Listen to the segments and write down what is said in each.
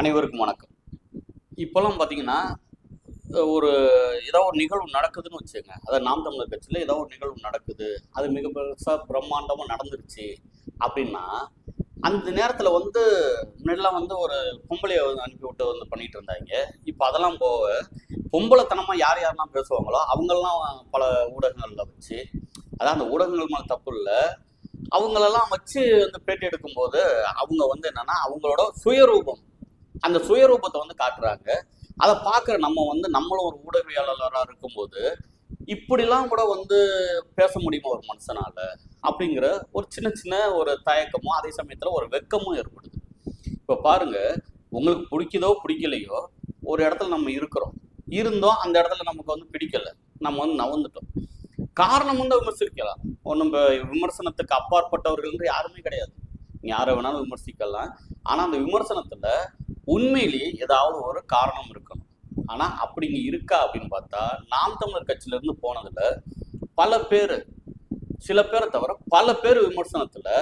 அனைவருக்கும் வணக்கம். இப்போல்லாம் பார்த்தீங்கன்னா ஒரு ஏதோ ஒரு நிகழ்வு நடக்குதுன்னு வச்சுங்க அதாவது நாம் தமிழர் கட்சியில் ஏதோ ஒரு நிகழ்வு நடக்குது. அது மிக பெருசாக பிரம்மாண்டமாக நடந்துருச்சு அப்படின்னா அந்த நேரத்தில் வந்து முன்னாடிலாம் வந்து ஒரு பொம்பளையை வந்து அனுப்பி விட்டு வந்து பண்ணிட்டு இருந்தாங்க. இப்போ அதெல்லாம் போக பொம்பளைத்தனமாக யார் யாரெல்லாம் பேசுவாங்களோ அவங்களெல்லாம் பல ஊடகங்களில் வச்சு அதான் அந்த ஊடகங்கள் மேலே தப்பு இல்லை. அவங்களெல்லாம் வச்சு வந்து பேட்டி எடுக்கும்போது அவங்க வந்து என்னன்னா அவங்களோட சுயரூபம் அந்த சுயரூபத்தை வந்து காட்டுறாங்க. அதை பார்க்குற நம்ம வந்து நம்மளும் ஒரு ஊடகவியலாளராக இருக்கும்போது இப்படிலாம் கூட வந்து பேச முடியுமா ஒரு மனுஷனால அப்படிங்கிற ஒரு சின்ன சின்ன ஒரு தயக்கமும் அதே சமயத்தில் ஒரு வெக்கமும் ஏற்படுது. இப்போ பாருங்க உங்களுக்கு பிடிக்குதோ பிடிக்கலையோ ஒரு இடத்துல நம்ம இருக்கிறோம். இருந்தோம் அந்த இடத்துல நமக்கு வந்து பிடிக்கல. நம்ம வந்து நவந்துட்டோம். காரணம் வந்து விமர்சிக்கலாம். ஒன்றும் விமர்சனத்துக்கு அப்பாற்பட்டவர்கள் யாருமே கிடையாது. யாரை வேணாலும் விமர்சிக்கலாம். ஆனால் அந்த விமர்சனத்தில் உண்மையிலேயே ஏதாவது ஒரு காரணம் இருக்கணும். ஆனால் அப்படிங்க இருக்கா அப்படின்னு பார்த்தா நாம் தமிழர் கட்சியிலேருந்து போனதில் பல பேர் சில பேரை தவிர பல பேர் விமர்சனத்தில்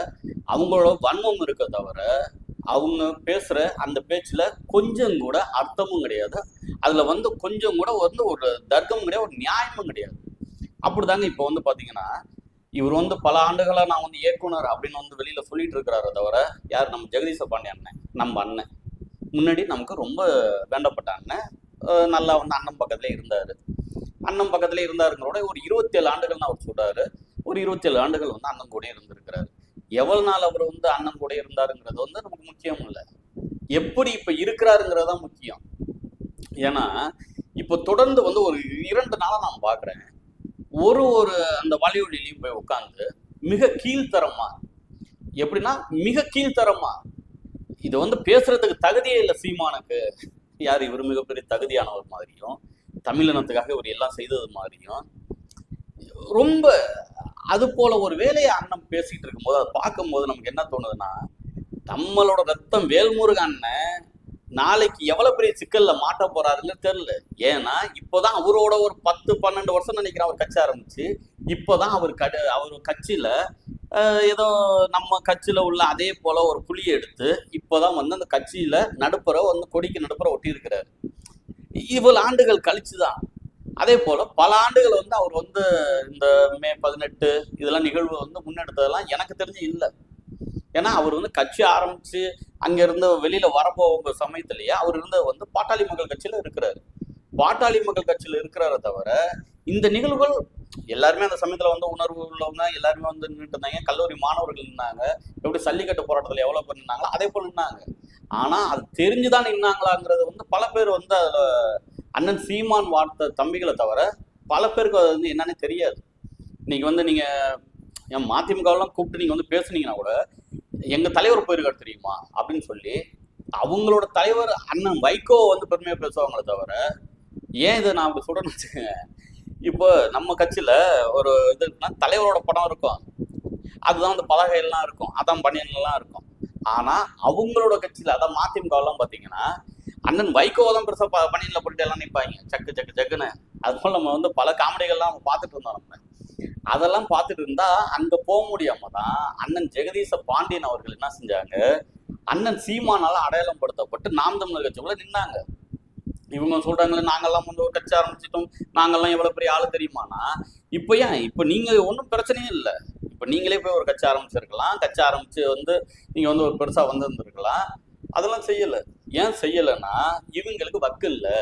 அவங்களோட வன்மம் இருக்க தவிர அவங்க பேசுகிற அந்த பேச்சில் கொஞ்சம் கூட அர்த்தமும் கிடையாது. அதில் வந்து கொஞ்சம் கூட வந்து ஒரு தர்க்கமும் கிடையாது ஒரு நியாயமும் கிடையாது. அப்படிதாங்க இப்போ வந்து பார்த்தீங்கன்னா இவர் வந்து பல ஆண்டுகளாக நான் வந்து இயக்குனர் அப்படின்னு வந்து வெளியில் சொல்லிட்டு இருக்கிறாரே தவிர யார்? நம்ம ஜெகதீச பாண்டிய அண்ணன் நம்ம அண்ணன். முன்னாடி நமக்கு ரொம்ப வேண்டப்பட்ட அண்ணன். நல்லா வந்து அண்ணன் பக்கத்துல இருந்தாரு. அண்ணன் பக்கத்துல இருந்தாருங்கிறோட ஒரு இருபத்தேழு ஆண்டுகள் அவர் சொல்றாரு. ஒரு இருபத்தேழு ஆண்டுகள் வந்து அண்ணன் கூட இருந்திருக்கிறாரு. எவ்வளவு நாள் அவர் வந்து அண்ணன் கூட இருந்தாருங்கிறது வந்து நமக்கு முக்கியம் இல்லை. எப்படி இப்ப இருக்கிறாருங்கிறது தான் முக்கியம். ஏன்னா இப்போ தொடர்ந்து வந்து ஒரு இரண்டு நாளா நான் பாக்குறேன். ஒரு ஒரு அந்த வழிவழியிலையும் போய் உட்காந்து மிக கீழ்த்தரமா எப்படின்னா மிக கீழ்த்தரமா இது வந்து பேசுறதுக்கு தகுதியே இல்லை சீமானுக்கு. யார் இவர் மிகப்பெரிய தகுதியானவர் மாதிரியும் தமிழினத்துக்காக இவர் எல்லாம் செய்தது மாதிரியும். ரொம்ப அது போல ஒரு வேலையை அண்ணன் பேசிட்டு இருக்கும்போது அதை பார்க்கும்போது நமக்கு என்ன தோணுதுன்னா நம்மளோட ரத்தம் வேல்முருகன் அண்ணன் நாளைக்கு எவ்வளவு பெரிய சிக்கல்ல மாட்ட போறாருன்னு தெரியல. ஏன்னா இப்போதான் அவரோட ஒரு பத்து பன்னெண்டு வருஷம் நினைக்கிறேன் அவர் கட்சி ஆரம்பிச்சு இப்போதான் அவர் கட அவர் கட்சியில ஏதோ நம்ம கட்சியில உள்ள அதே போல ஒரு புளியை எடுத்து இப்போதான் வந்து அந்த கட்சியில நடுப்புற வந்து கொடிக்கு நடுப்புற ஒட்டி இருக்கிறாரு இவ்வளவு ஆண்டுகள் கழிச்சுதான். அதே போல பல ஆண்டுகள் வந்து அவர் வந்து இந்த மே பதினெட்டு இதெல்லாம் நிகழ்வு வந்து முன்னெடுத்ததெல்லாம் எனக்கு தெரிஞ்சு இல்லை. ஏன்னா அவர் வந்து கட்சி ஆரம்பிச்சு அங்கேருந்து வெளியில் வெளியில வரப்போகிற சமயத்திலேயே அவர் இருந்த வந்து பாட்டாளி மக்கள் கட்சியில இருக்கிறாரு. பாட்டாளி மக்கள் கட்சியில் இருக்கிறார தவிர இந்த நிகழ்வுகள் எல்லாருமே அந்த சமயத்துல வந்து உணர்வு உள்ளவங்க எல்லாருமே வந்து நின்றுட்டு இருந்தாங்க. கல்லூரி மாணவர்கள் நின்னாங்க. எப்படி சல்லிக்கட்டு போராட்டத்தில் எவ்வளவு பேர் நின்னாங்களோ அதே போல் நின்னாங்க. ஆனா அது தெரிஞ்சுதான் நின்னாங்களாங்கிறது வந்து பல பேர் வந்து அதுல அண்ணன் சீமான் வார்த்த தம்பிகளை தவிர பல பேருக்கு அது வந்து என்னன்னு தெரியாது. இன்னைக்கு வந்து நீங்க என் மதிமுகவெல்லாம் கூப்பிட்டு நீங்க வந்து பேசுனீங்கன்னா கூட எங்க தலைவர் போயிருக்காரு தெரியுமா? அப்படின்னு சொல்லி அவங்களோட தலைவர் அண்ணன் வைகோ வந்து பெருமையா பேசுவாங்களே தவிர ஏன் இதை நான் அப்படி சொல்றேன்னு வச்சுக்கோங்க. இப்போ நம்ம கட்சியில ஒரு இது இருக்குன்னா தலைவரோட படம் இருக்கும். அதுதான் அந்த பலகையெல்லாம் இருக்கும். அதான் பனியன்லாம் இருக்கும். ஆனா அவங்களோட கட்சியில அதான் மதிமுகவெல்லாம் பாத்தீங்கன்னா அண்ணன் வைகோ தான் பெருசா ப- பனியன்ல போட்டு எல்லாம் நிற்பாங்க சக்கு சக்கு சக்குன்னு. அது போல நம்ம வந்து பல காமெடிகள்லாம் நம்ம பார்த்துட்டு இருந்தோம் நம்ம. அதெல்லாம் பார்த்துட்டு இருந்தா அங்க போக முடியாம தான் அண்ணன் ஜெகதீச பாண்டியன் அவர்கள் என்ன செஞ்சாங்க? அண்ணன் சீமானால அடையாளம் படுத்தப்பட்டு நாம் தமிழர் கட்சிக்குள்ள நின்னாங்க. இவங்க சொல்றாங்களே நாங்கெல்லாம் வந்து ஒரு கட்சி ஆரம்பிச்சிட்டோம். நாங்கெல்லாம் எவ்வளவு பெரிய ஆளு தெரியுமானா இப்போ ஏன்? இப்போ நீங்க ஒன்றும் பிரச்சனையே இல்லை. இப்போ நீங்களே போய் ஒரு கட்சி ஆரம்பிச்சிருக்கலாம். கட்சி ஆரம்பிச்சு வந்து நீங்க வந்து ஒரு பெருசா வந்திருந்திருக்கலாம். அதெல்லாம் செய்யல. ஏன் செய்யலைன்னா இவங்களுக்கு வக்கு இல்லை.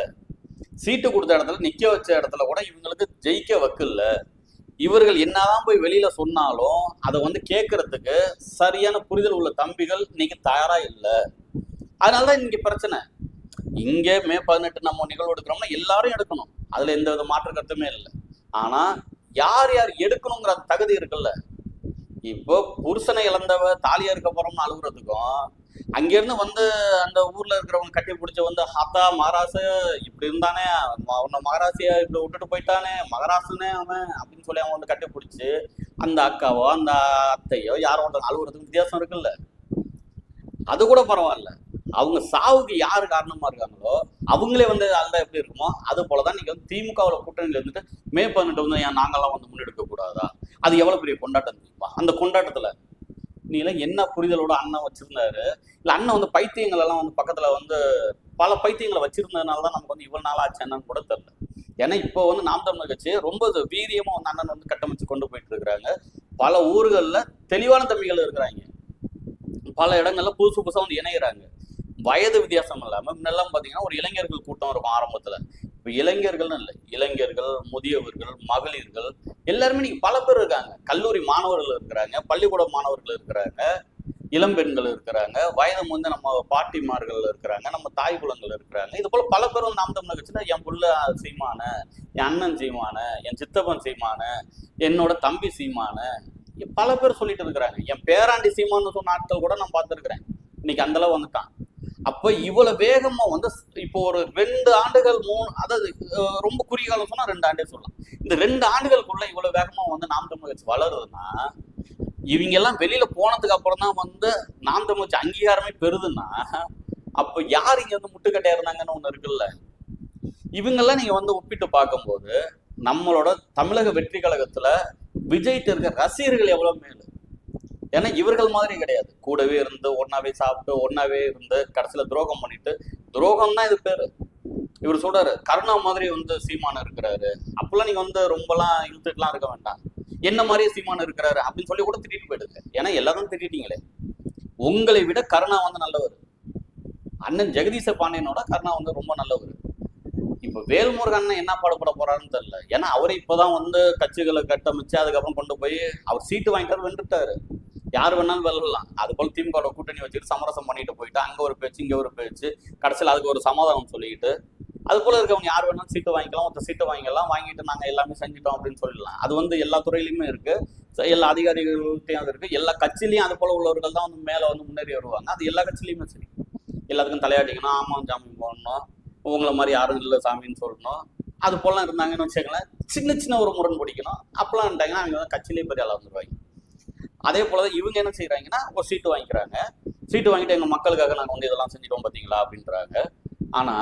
சீட்டு கொடுத்த இடத்துல நிக்க வச்ச இடத்துல கூட இவங்களுக்கு ஜெயிக்க வக்கு இல்லை. இவர்கள் என்னதான் போய் வெளியில சொன்னாலும் அதை வந்து கேட்கறதுக்கு சரியான புரிதல் உள்ள தம்பிகள் இன்னைக்கு தயாரா இல்லை. அதனாலதான் இன்னைக்கு பிரச்சனை. இங்கே மே பதினெட்டு நம்ம நிகழ்வு எடுக்கிறோம்னா எல்லாரும் எடுக்கணும். அதுல எந்த வித மாற்று கருத்துமே இல்லை. ஆனா யார் யார் எடுக்கணுங்கிற தகுதி இருக்குல்ல. இப்போ புருஷனை இழந்தவ தாலியா இருக்க போறோம்னு அழுகுறதுக்கும் அங்கிருந்து வந்து அந்த ஊர்ல இருக்கிறவங்க கட்டி பிடிச்ச வந்து ஹத்தா மகாராச இப்படி இருந்தானே ம- உன்னை இப்படி விட்டுட்டு போயிட்டானே மகராசுனே அவன் அப்படின்னு சொல்லி அவன் வந்து கட்டி பிடிச்சி அந்த அக்காவோ அந்த அத்தையோ யாரோ ஒருத்தர் அழுகுறதுக்கு வித்தியாசம் இருக்குல்ல. அது கூட பரவாயில்ல. அவங்க சாவுக்கு யார் காரணமா இருக்காங்களோ அவங்களே வந்து அதுதான் எப்படி இருக்குமோ அது போலதான் நீங்க வந்து திமுகவில் கூட்டணியில இருந்துட்டு மே பதினெட்டு வந்து ஏன் நாங்கெல்லாம் வந்து முன்னெடுக்க கூடாதா? அது எவ்வளவு பெரிய கொண்டாட்டம் தெரியுமா? அந்த கொண்டாட்டத்துல நீ எல்லாம் என்ன புரிதலோட அண்ணன் வச்சிருந்தாரு? இல்ல அண்ணன் வந்து பைத்தியங்கள் எல்லாம் வந்து பக்கத்துல வந்து பல பைத்தியங்களை வச்சிருந்ததுனால தான் நமக்கு வந்து இவ்வளவு நாள் ஆச்சு என்னன்னு கூட தெரியல. ஏன்னா இப்போ வந்து நாம் தமிழர் கட்சி ரொம்ப வீரியமாக வீரியமா வந்து அண்ணன் வந்து கட்டமைச்சு கொண்டு போயிட்டு இருக்கிறாங்க. பல ஊர்களில் தெளிவான தம்பிகள் இருக்கிறாங்க. பல இடங்கள்ல புதுசு புதுசா வந்து இணைகிறாங்க வயது வித்தியாசம் இல்லாம முன்னெல்லாம் பாத்தீங்கன்னா ஒரு இளைஞர்கள் கூட்டம் இருக்கும் ஆரம்பத்துல. இப்ப இளைஞர்கள்னு இல்லை இளைஞர்கள் முதியவர்கள் மகளிர்கள் எல்லாருமே நீங்க பல பேர் இருக்காங்க. கல்லூரி மாணவர்கள் இருக்கிறாங்க பள்ளிக்கூட மாணவர்கள் இருக்கிறாங்க இளம்பெண்கள் இருக்கிறாங்க வயது வந்து நம்ம பாட்டிமார்கள் இருக்கிறாங்க நம்ம தாய் குலங்கள் இருக்கிறாங்க. இது போல பல பேர் வந்து நாம் தமிழர் வச்சுன்னா என் புள்ள சீமான என் அண்ணன் சீமான என் சித்தப்பன் சீமான என்னோட தம்பி சீமான பல பேர் சொல்லிட்டு இருக்கிறாங்க. என் பேராண்டி சீமான்னு சொன்ன ஆட்கள் கூட நான் பார்த்துருக்குறேன். இன்னைக்கு அந்தளவு வந்துட்டான். அப்ப இவ்வளவு வேகமா வந்து இப்போ ஒரு ரெண்டு ஆண்டுகள் மூணு அதாவது ரொம்ப குறுகிய காலம் சொன்னா ரெண்டு ஆண்டே சொல்லலாம். இந்த ரெண்டு ஆண்டுகளுக்குள்ள இவ்வளவு வேகமா வந்து நாம் தமிழ் கட்சி வளருதுன்னா இவங்க எல்லாம் வெளியில போனதுக்கு அப்புறம் தான் வந்து நாம் தமிழ் கட்சி அங்கீகாரமே பெறுதுன்னா அப்ப யார் இங்க வந்து முட்டுக்கட்டையா இருந்தாங்கன்னு ஒண்ணு இருக்குல்ல? இவங்கெல்லாம் நீங்க வந்து ஒப்பிட்டு பார்க்கும்போது நம்மளோட தமிழக வெற்றி கழகத்துல விஜய்ட்டு இருக்க ரசிகர்கள் எவ்வளவு மேலு? ஏன்னா இவர்கள் மாதிரி கிடையாது. கூடவே இருந்து ஒன்னாவே சாப்பிட்டு ஒன்னாவே இருந்து கடைசியில துரோகம் பண்ணிட்டு துரோகம் தான் இது பேரு. இவர் சொல்றாரு கருணா மாதிரி வந்து சீமான் இருக்கிறாரு. அப்பெல்லாம் நீங்க வந்து ரொம்பலாம் இழுத்துட்டுலாம் இருக்க வேண்டாம். என்ன மாதிரி சீமான் இருக்கிறாரு அப்படின்னு சொல்லி கூட திட்டிட்டு போயிடுங்க ஏன்னா எல்லாரும் திட்டிட்டீங்களே. உங்களை விட கருணா வந்து நல்லவர். அண்ணன் ஜெகதீச பாண்டியனோட கருணா வந்து ரொம்ப நல்லவர். இப்ப வேல்முருகன் அண்ணன் என்ன பாடுபட போறாருன்னு தெரியல. ஏன்னா அவரை இப்பதான் வந்து கட்சிகளை கட்டமைச்சு அதுக்கப்புறம் கொண்டு போய் அவர் சீட்டு வாங்கிட்டாரு வென்றுட்டாரு. யார் வேணாலும் வெல்லலாம். அது போல் திமுக கூட்டணி வச்சுட்டு சமரசம் பண்ணிட்டு போயிட்டு அங்க ஒரு பேச்சு இங்க ஒரு பேச்சு கடைசியில் அதுக்கு ஒரு சமாதானம் சொல்லிக்கிட்டு அது போல இருக்கவங்க யார் வேணாலும் சீட்டு வாங்கிக்கலாம் ஒருத்தர் சீட்டு வாங்கிக்கலாம் வாங்கிட்டு நாங்க எல்லாமே செஞ்சுட்டோம் அப்படின்னு சொல்லலாம் அது வந்து எல்லா துறையிலுமே இருக்கு. எல்லா அதிகாரிகள்கிட்டையும் அது இருக்கு. எல்லா கட்சியிலையும் அது போல உள்ளவர்கள் தான் வந்து மேல வந்து முன்னேறி வருவாங்க. அது எல்லா கட்சியிலையுமே சரி. எல்லாத்துக்கும் தலையாட்டிக்கணும். ஆமாம் ஜாமீன் போடணும். உங்களை மாதிரி யாரும் இல்லை சாமின்னு சொல்லணும். அது போலாம் இருந்தாங்கன்னு வச்சுக்கோங்களேன் சின்ன சின்ன ஒரு முரண் பிடிக்கணும் அப்பெல்லாம் இருந்தாங்கன்னா அங்கே வந்து கட்சியிலேயே பெரிய ஆளா வந்துருவாங்க. அதே போலதான் இவங்க என்ன செய்யறாங்கன்னா ஒரு சீட்டு வாங்கிக்கிறாங்க. சீட்டு வாங்கிட்டு எங்க மக்களுக்காக நாங்க வந்து இதெல்லாம் செஞ்சிட்டோம் பாத்தீங்களா அப்படின்றாங்க. ஆனா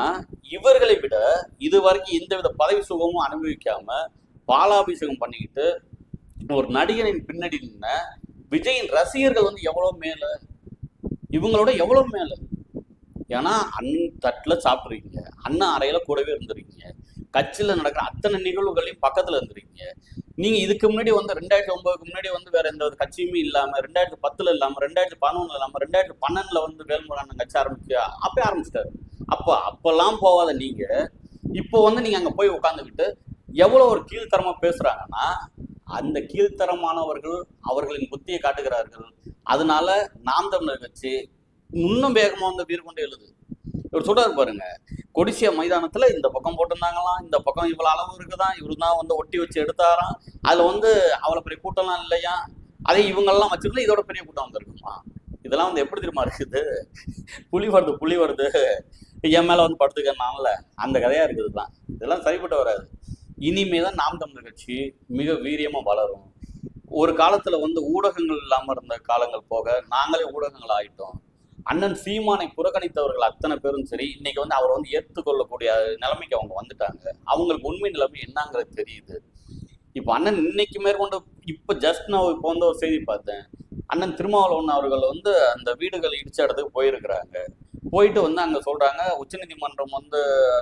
இவர்களை விட இது வரைக்கும் எந்தவித பதவி சுகமும் அனுபவிக்காம பாலாபிஷேகம் பண்ணிக்கிட்டு ஒரு நடிகரின் பின்னாடி நின்ன விஜயின் ரசிகர்கள் வந்து எவ்வளவு மேல? இவங்களோட எவ்வளவு மேல? ஏன்னா அண்ணன் தட்டுல சாப்பிட்றீங்க அண்ணன் அறையில கூடவே இருந்துருக்கீங்க கட்சியில நடக்கிற அத்தனை நிகழ்வுகளையும் பக்கத்துல இருந்துருக்கீங்க. நீங்க இதுக்கு முன்னாடி வந்து ரெண்டாயிரத்தி ஒன்பதுக்கு முன்னாடி வந்து வேற எந்த ஒரு கட்சியுமே இல்லாம ரெண்டாயிரத்தி பத்துல இல்லாம ரெண்டாயிரத்தி பதினொன்னுல இல்லாம ரெண்டாயிரத்தி பன்னெண்டுல வந்து வேல்முருகன் கட்சி ஆரம்பிச்சு அப்பவே ஆரம்பிச்சிட்டாரு. அப்ப அப்பெல்லாம் போகாத நீங்க இப்போ வந்து நீங்க அங்க போய் உட்காந்துக்கிட்டு எவ்வளவு ஒரு கீழ்த்தரமா பேசுறாங்கன்னா அந்த கீழ்த்தரமானவர்கள் அவர்களின் புத்தியை காட்டுகிறார்கள். அதனால நாம் தமிழர் கட்சி இன்னும் வேகமா வந்து வீர் கொண்டு எழுது. இவர் சொல்றாரு பாருங்க கொடிசியா மைதானத்துல இந்த பக்கம் போட்டிருந்தாங்களாம் இந்த பக்கம் இவ்வளவு அளவு இருக்குதான் இவரு தான் வந்து ஒட்டி வச்சு எடுத்தாராம் அதுல வந்து அவ்வளவு பெரிய கூட்டம்லாம் இல்லையா? அதே இவங்கெல்லாம் வச்சிருந்தா இதோட பெரிய கூட்டம் வந்திருக்குமா? இதெல்லாம் வந்து எப்படி தெரியுமா இருக்குது? புலி வருது புலி வருது. என் மேல வந்து படுத்துக்கிறனால அந்த கதையா இருக்குது தான் இதெல்லாம் சரிப்பட்டு வராது. இனிமே தான் நாம் தமிழர் கட்சி மிக வீரியமா வளரும். ஒரு காலத்துல வந்து ஊடகங்கள் இல்லாம இருந்த காலங்கள் போக நாங்களே ஊடகங்கள் ஆயிட்டோம். அண்ணன் சீமானை புறக்கணித்தவர்கள் அத்தனை பேரும் சரி இன்னைக்கு வந்து அவரை வந்து ஏற்றுக்கொள்ளக்கூடிய நிலைமைக்கு அவங்க வந்துட்டாங்க. அவங்களுக்கு உண்மை நிலைமை என்னங்கிறது தெரியுது. இப்போ அண்ணன் இன்னைக்கு மேற்கொண்டு இப்போ ஜஸ்ட் நான் இப்போ வந்து ஒரு செய்தி பார்த்தேன். அண்ணன் திருமாவளவன் அவர்கள் வந்து அந்த வீடுகள் இடிச்ச இடத்துக்கு போயிருக்கிறாங்க. போயிட்டு வந்து அங்கே சொல்கிறாங்க உச்சநீதிமன்றம் வந்து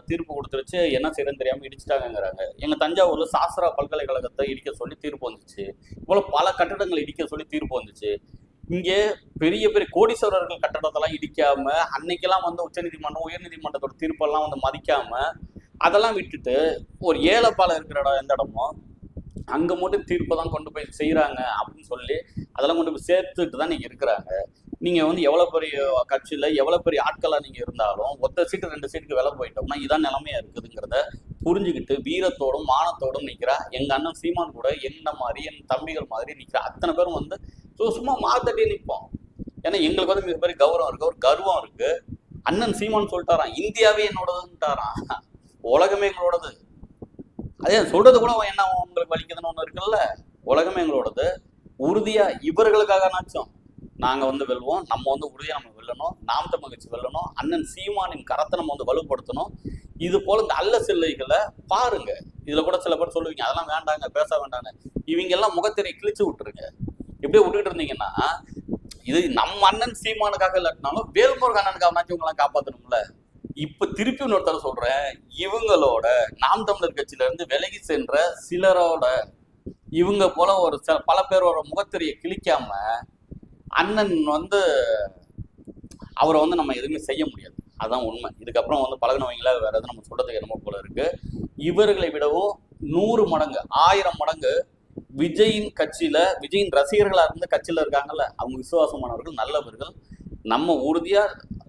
தீர்ப்பு கொடுத்துருச்சு என்ன செய்யறதுன்னு தெரியாமல் இடிச்சிட்டாங்கங்கிறாங்க. எங்கள் தஞ்சாவூரில் சாஸ்திரா பல்கலைக்கழகத்தை இடிக்க சொல்லி தீர்ப்பு வந்துச்சு. இவ்வளோ பல கட்டடங்கள் இடிக்க சொல்லி தீர்ப்பு வந்துச்சு. இங்கே பெரிய பெரிய கோடீஸ்வரர்கள் கட்டடத்தெல்லாம் இடிக்காம அன்னைக்கெல்லாம் வந்து உச்சநீதிமன்றம் உயர்நீதிமன்றத்தோட தீர்ப்பெல்லாம் வந்து மதிக்காம அதெல்லாம் விட்டுட்டு ஒரு ஏழைப்பாலம் இருக்கிற இடம் எந்த இடமோ அங்க மட்டும் தீர்ப்பை தான் கொண்டு போய் செய்யறாங்க அப்படின்னு சொல்லி அதெல்லாம் கொண்டு போய் சேர்த்துட்டு தான் நீங்க இருக்கிறாங்க. நீங்க வந்து எவ்வளவு பெரிய கட்சியில எவ்வளவு பெரிய ஆட்களா நீங்க இருந்தாலும் ஒத்த சீட்டு ரெண்டு சீட்டுக்கு விலை போயிட்டோம்னா இதான் நிலைமையா இருக்குதுங்கிறத புரிஞ்சுக்கிட்டு வீரத்தோடும் மானத்தோடும் நிக்கிறா. எங்க அண்ணன் சீமான் கூட என்ன மாதிரி என் தம்பிகள் மாதிரி நிக்கிற. அத்தனை பேரும் வந்து ஸோ சும்மா மாத்தட்டி நிற்போம் ஏன்னா எங்களுக்கு வந்து மிகப்பெரிய கௌரவம் இருக்கு. ஒரு கர்வம் இருக்கு. அண்ணன் சீமான் சொல்லிட்டாராம். இந்தியாவே என்னோடதுன்ட்டாரான் உலகமே எங்களோடது. அதே சொல்றது கூட என்ன உங்களுக்கு வலிக்குதுன்னு ஒன்று இருக்குல்ல? உலகமே எங்களோடது. உறுதியா இவர்களுக்காக நாச்சும். நாங்க வந்து வெல்வோம். நம்ம வந்து உறுதியா நம்ம வெல்லணும். நாம் தமிழ் கட்சி வெல்லணும். அண்ணன் சீமானின் கரத்தை நம்ம வந்து வலுப்படுத்தணும். இது போல இந்த அல்ல சில்லைகளை பாருங்க. இதுல கூட சில பேர் சொல்லுவீங்க அதெல்லாம் வேண்டாங்க பேச வேண்டாங்க இவங்க எல்லாம் முகத்திரை கிழிச்சு விட்டுருங்க. இப்படியே விட்டுக்கிட்டு இருந்தீங்கன்னா இது நம்ம அண்ணன் சீமானுக்காக இல்லாட்டினாலும் வேல்முருக அண்ணனுக்காக இவங்களாம் காப்பாற்றணும்ல இப்ப திருப்பி இன்னொருத்தர சொல்றேன் இவங்களோட நாம் தமிழர் கட்சியில இருந்து விலகி சென்ற சிலரோட இவங்க போல ஒரு சில பல பேரோட முகத்திரையை கிழிக்காம அண்ணன் வந்து அவரை வந்து நம்ம எதுவுமே செய்ய முடியாது. அதான் உண்மை. இதுக்கப்புறம் வந்து பழகினவங்கள வேற எதுவும் நம்ம சொல்றதுக்கு என்னமோ போல இருக்கு. இவர்களை விடவும் நூறு மடங்கு ஆயிரம் மடங்கு விஜயின் கட்சியில விஜயின் ரசிகர்களா இருந்த கட்சியில இருக்காங்கல்ல அவங்க விசுவாசமானவர்கள் நல்லவர்கள். நம்ம உறுதியா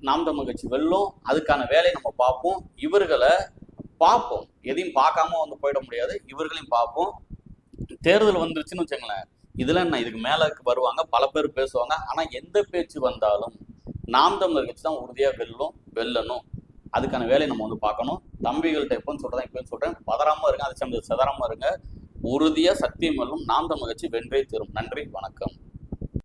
நாம் தமிழ் கட்சி வெல்லும் அதுக்கான வேலையை நம்ம பார்ப்போம். இவர்களை பார்ப்போம். எதையும் பார்க்காம வந்து போயிட முடியாது. இவர்களையும் பார்ப்போம். தேர்தல் வந்துருச்சுன்னு வச்சுங்களேன் இதுல என்ன இதுக்கு மேல வருவாங்க பல பேர் பேசுவாங்க. ஆனா எந்த பேச்சு வந்தாலும் நாம் தமிழர் கட்சி தான் உறுதியா வெல்லும் வெல்லணும். அதுக்கான வேலையை நம்ம வந்து பார்க்கணும். தம்பிகள்கிட்ட எப்போன்னு சொல்றேன் இப்போன்னு சொல்றேன். பதறாம இருங்க அதை சேர்ந்து செதறாம இருங்க. உறுதியா சத்தியம் மேலும் நாம் மகிழ்ச்சி கட்சி வென்றே தரும். நன்றி வணக்கம்.